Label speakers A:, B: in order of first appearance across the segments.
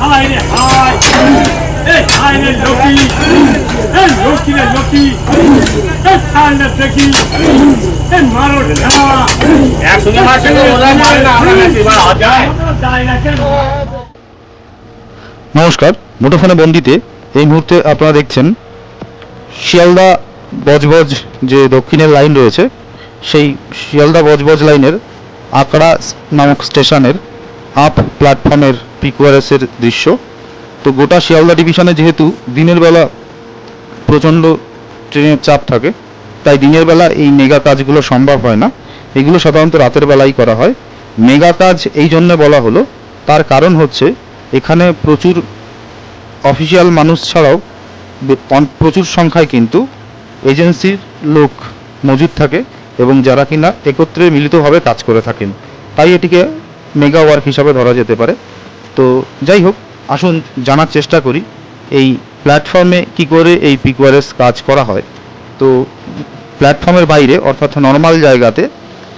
A: হায় রে হায় হায় রে লোকি লোকি রে লোকি এ ছাড় না দেখি মারো না
B: একসঙ্গে মারছে ওরা মারে না আমরা নাকি এবার যায়।
A: যায় না কেন?
C: নমস্কার মুঠোফোনে বন্দিতে এই মুহূর্তে আপনারা দেখছেন শিয়ালদা বজবজ যে দক্ষিণের লাইন রয়েছে সেই শিয়ালদা বজবজ লাইনের আকড়া নামক স্টেশনের আপ প্ল্যাটফর্মের পিকুয়ারেসের দৃশ্য। তো গোটা শিয়ালদা ডিভিশনে যেহেতু দিনের বেলা প্রচণ্ড ট্রেনের চাপ থাকে, তাই দিনের বেলা এই মেগা কাজগুলো সম্ভব হয় না। এগুলো সাধারণত রাতের বেলাই করা হয়। মেগা কাজ এই জন্য বলা হলো, তার কারণ হচ্ছে এখানে প্রচুর অফিসিয়াল মানুষ ছাড়াও প্রচুর সংখ্যায় কিন্তু এজেন্সির লোক মজুদ থাকে এবং যারা কিনা একত্রে মিলিতভাবে কাজ করে থাকেন। তাই এটিকে মেগা ওয়ার্ক হিসাবে ধরা যেতে পারে। তো যাই হোক, আসুন জানার চেষ্টা করি, এই প্ল্যাটফর্মে কি করে এই পিকওয়ারেস কাজ করা হয়। তো প্ল্যাটফর্মের বাইরে, অর্থাৎ নর্মাল জায়গাতে,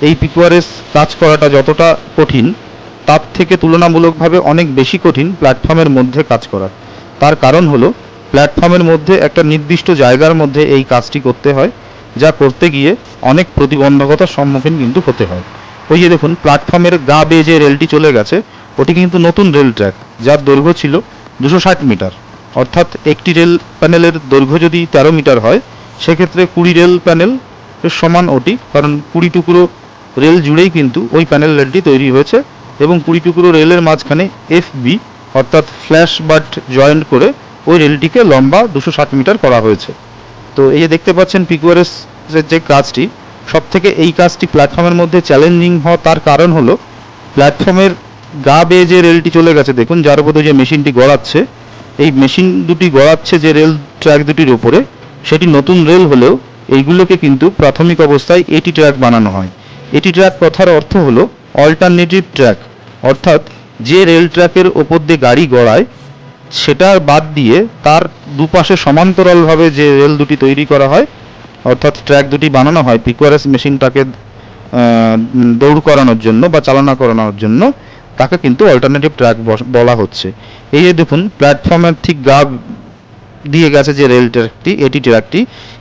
C: এই পিকওয়ারেস কাজ করাটা যতটা কঠিন, তার থেকে তুলনামূলকভাবে অনেক বেশি কঠিন প্ল্যাটফর্মের মধ্যে কাজ করা তার কারণ হলো প্ল্যাটফর্মের মধ্যে একটা নির্দিষ্ট জায়গার মধ্যে এই কাজটি করতে হয়, যা করতে গিয়ে অনেক প্রতিবন্ধকতার সম্মুখীন কিন্তু হতে হয়। ওই যে দেখুন প্ল্যাটফর্মের গা বেয়ে যে রেলটি চলে গেছে ওটি কিন্তু নতুন রেল ট্র্যাক, যার দৈর্ঘ্য ছিল দুশো ষাট মিটার। অর্থাৎ একটি রেল প্যানেলের দৈর্ঘ্য যদি তেরো মিটার হয়, সেক্ষেত্রে কুড়ি রেল প্যানেল সমান ওটি, কারণ কুড়ি টুকরো রেল জুড়েই কিন্তু ওই প্যানেল রেলটি তৈরি হয়েছে এবং কুড়ি টুকরো রেলের মাঝখানে এফ বি অর্থাৎ ফ্ল্যাশ বাট জয়েন্ট করে ওই রেলটিকে লম্বা দুশো ষাট মিটার করা হয়েছে। তো এই যে দেখতে পাচ্ছেন পিকুয়ারেস যে কাজটি সব থেকে এই কাজটি প্ল্যাটফর্মের মধ্যে চ্যালেঞ্জিং হওয়া তার কারণ হলো প্ল্যাটফর্মের গা বেয়ে যে রেলটি চলে গেছে, দেখুন, যার উপরে যে মেশিনটি গড়াচ্ছে, এই মেশিন দুটি গড়াচ্ছে যে রেল ট্র্যাক দুটির উপরে, সেটি নতুন রেল হলেও এইগুলোকে কিন্তু প্রাথমিক অবস্থায় এটি ট্র্যাক বানানো হয়। এটি ট্র্যাক কথার অর্থ হলো অল্টারনেটিভ ট্র্যাক অর্থাৎ যে রেল ট্র্যাকের ওপর দিয়ে গাড়ি গড়ায় সেটার বাদ দিয়ে তার দুপাশে সমান্তরালভাবে যে রেল দুটি তৈরি করা হয়, অর্থাৎ ট্র্যাক দুটি বানানো হয় পিকোয়ারেস মেশিনটাকে দৌড় করানোর জন্য বা চালনা করানোর জন্য তাকে কিন্তু অল্টারনেটিভ ট্র্যাক বলা হচ্ছে। এই যে দেখুন প্ল্যাটফর্মের ঠিক গা দিয়ে গেছে যে রেল ট্র্যাকটি এটি ট্র্যাকটি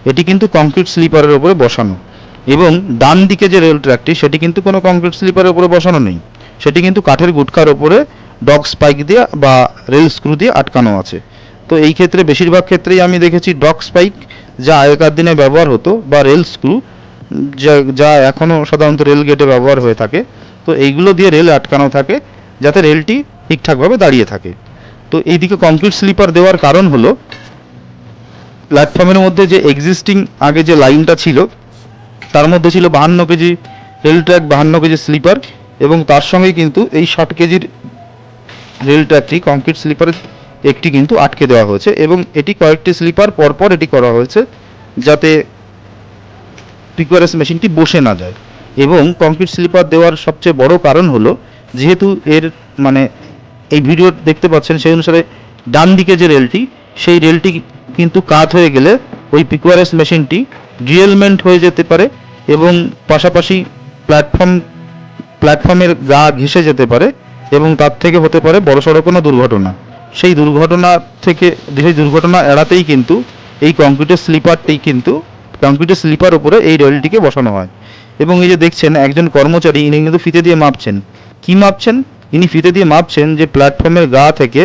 C: এটি কিন্তু কংক্রিট স্লিপারের উপরে বসানো। এবং ডান দিকে যে রেল ট্র্যাকটি সেটি কিন্তু কোনো কংক্রিট স্লিপারের উপরে বসানো নেই। সেটি কিন্তু কাঠের গুটকার উপরে ডগ স্পাইক দিয়ে বা রেল স্ক্রু দিয়ে আটকানো আছে। তো এই ক্ষেত্রে বেশিরভাগ ক্ষেত্রেই আমি দেখেছি ডগ স্পাইক যা আগেকার দিনে ব্যবহার হতো বা রেল স্ক্রু যা যা এখনও সাধারণত রেল গেটে ব্যবহার হয়ে থাকে। তো এইগুলো দিয়ে রেল আটকানো থাকে, যাতে রেলটি ঠিকঠাকভাবে দাঁড়িয়ে থাকে। তো এইদিকে কংক্রিট স্লিপার দেওয়ার কারণ হলো প্ল্যাটফর্মের মধ্যে যে এক্সিস্টিং আগে যে লাইনটা ছিল, তার মধ্যে ছিল বাহান্ন কেজি রেল ট্র্যাক বাহান্ন কেজি স্লিপার এবং তার সঙ্গে কিন্তু এই ষাট কেজির রেল ট্র্যাকটি কংক্রিট স্লিপারের একটি কিন্তু আটকে দেওয়া হয়েছে এবং এটি কয়েকটি স্লিপার পরপর এটি করা হয়েছে, যাতে পিকোয়ারেস মেশিনটি বসে না যায়। এবং কংক্রিট স্লিপার দেওয়ার সবচেয়ে বড় কারণ হলো, যেহেতু এর মানে এই ভিডিও দেখতে পাচ্ছেন, সেই অনুসারে ডান দিকে যে রেলটি সেই রেলটি কিন্তু কাত হয়ে গেলে ওই পিকোয়ারেস মেশিনটি ডিএলমেন্ট হয়ে যেতে পারে এবং পাশাপাশি প্ল্যাটফর্ম প্ল্যাটফর্মের গা ঘেঁষে যেতে পারে এবং তার থেকে হতে পারে বড়সড় কোনো দুর্ঘটনা। সেই দুর্ঘটনা থেকে, সেই দুর্ঘটনা এড়াতেই কিন্তু এই কংক্রিটের স্লিপারটি কিন্তু কংক্রিটের স্লিপার উপরে এই রেলটিকে বসানো হয়। এবং এই যে দেখছেন, একজন কর্মচারী ইনি কিন্তু ফিতে দিয়ে মাপছেন। কি মাপছেন? ইনি ফিতে দিয়ে মাপছেন যে প্ল্যাটফর্মের গা থেকে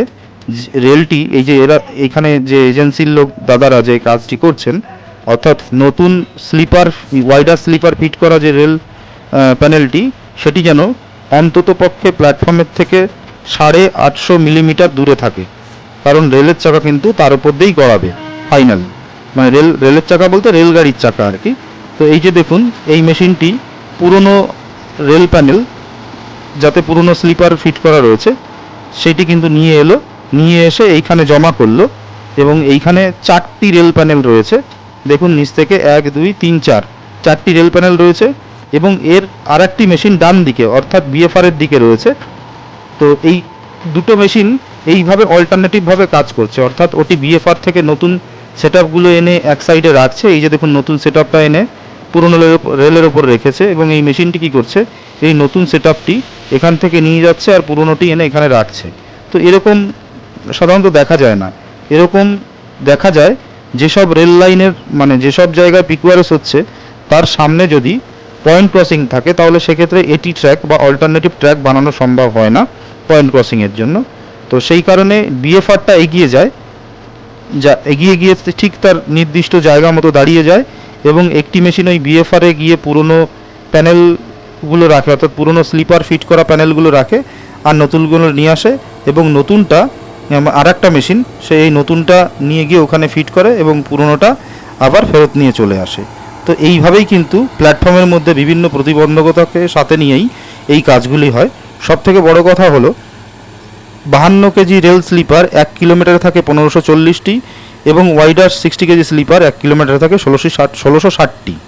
C: রেলটি এই যে এরা, এখানে যে এজেন্সির লোক, দাদারা যে কাজটি করছেন, অর্থাৎ নতুন স্লিপার ওয়াইডার স্লিপার ফিট করা যে রেল প্যানেলটি সেটি যেন অন্তত পক্ষে প্ল্যাটফর্মের থেকে সাড়ে আটশো মিলিমিটার দূরে থাকে। কারণ রেলের চাকা কিন্তু তার উপর দিয়েই গড়াবে ফাইনাল মানে রেল রেলের চাকা বলতে রেলগাড়ির চাকা আর কি। তো এই যে দেখুন, এই মেশিনটি পুরনো রেল প্যানেল, যাতে পুরনো স্লিপার ফিট করা রয়েছে, সেটি কিন্তু নিয়ে এলো, নিয়ে এসে এইখানে জমা করল, এবং এইখানে চারটি রেল প্যানেল রয়েছে। দেখুন, নিচ থেকে এক, দুই, তিন, চার, চারটি রেল প্যানেল রয়েছে, এবং এর আর একটি মেশিন ডান দিকে, অর্থাৎ বিএফআর এর দিকে রয়েছে। তো এই দুটো মেশিন এইভাবে অল্টারনেটিভভাবে কাজ করছে, অর্থাৎ ওটি বিএফআর থেকে নতুন সেট এনে এক সাইডে রাখছে। এই যে দেখুন, নতুন সেট এনে পুরনো রেলের ওপর- রেখেছে এবং এই মেশিনটি কি করছে? এই নতুন সেট এখান থেকে নিয়ে যাচ্ছে আর পুরনোটি এনে এখানে রাখছে। তো এরকম সাধারণত দেখা যায় না। এরকম দেখা যায় যেসব রেল লাইনের মানে যেসব জায়গায় পিকুয়ারেস হচ্ছে, তার সামনে যদি পয়েন্ট ক্রসিং থাকে, তাহলে সেক্ষেত্রে এটি ট্র্যাক বা অল্টারনেটিভ ট্র্যাক বানানো সম্ভব হয় না পয়েন্ট ক্রসিংয়ের জন্য। তো সেই কারণে বিএফআরটা এগিয়ে যায়। যা, এগিয়ে গিয়ে ঠিক তার নির্দিষ্ট জায়গা মতো দাঁড়িয়ে যায়। এবং একটি মেশিন ওই বিএফআরে গিয়ে পুরনো প্যানেলগুলো রাখে, অর্থাৎ পুরনো স্লিপার ফিট করা প্যানেলগুলো রাখে আর নতুনগুলো নিয়ে আসে এবং নতুনটা আর একটা মেশিন সে এই নতুনটা নিয়ে গিয়ে ওখানে ফিট করে এবং পুরনোটা আবার ফেরত নিয়ে চলে আসে। তো এইভাবেই কিন্তু প্ল্যাটফর্মের মধ্যে বিভিন্ন প্রতিবন্ধকতাকে সাথে নিয়েই এই কাজগুলি হয়। সব থেকে বড় কথা হলো, বাহান্ন কেজি রেল স্লিপার এক কিলোমিটারে থাকে পনেরোশো চল্লিশটি এবং ওয়াইডার সিক্সটি কেজি স্লিপার এক কিলোমিটার থাকে ষোলোশো ষাট ষোলোশো ষাটটি।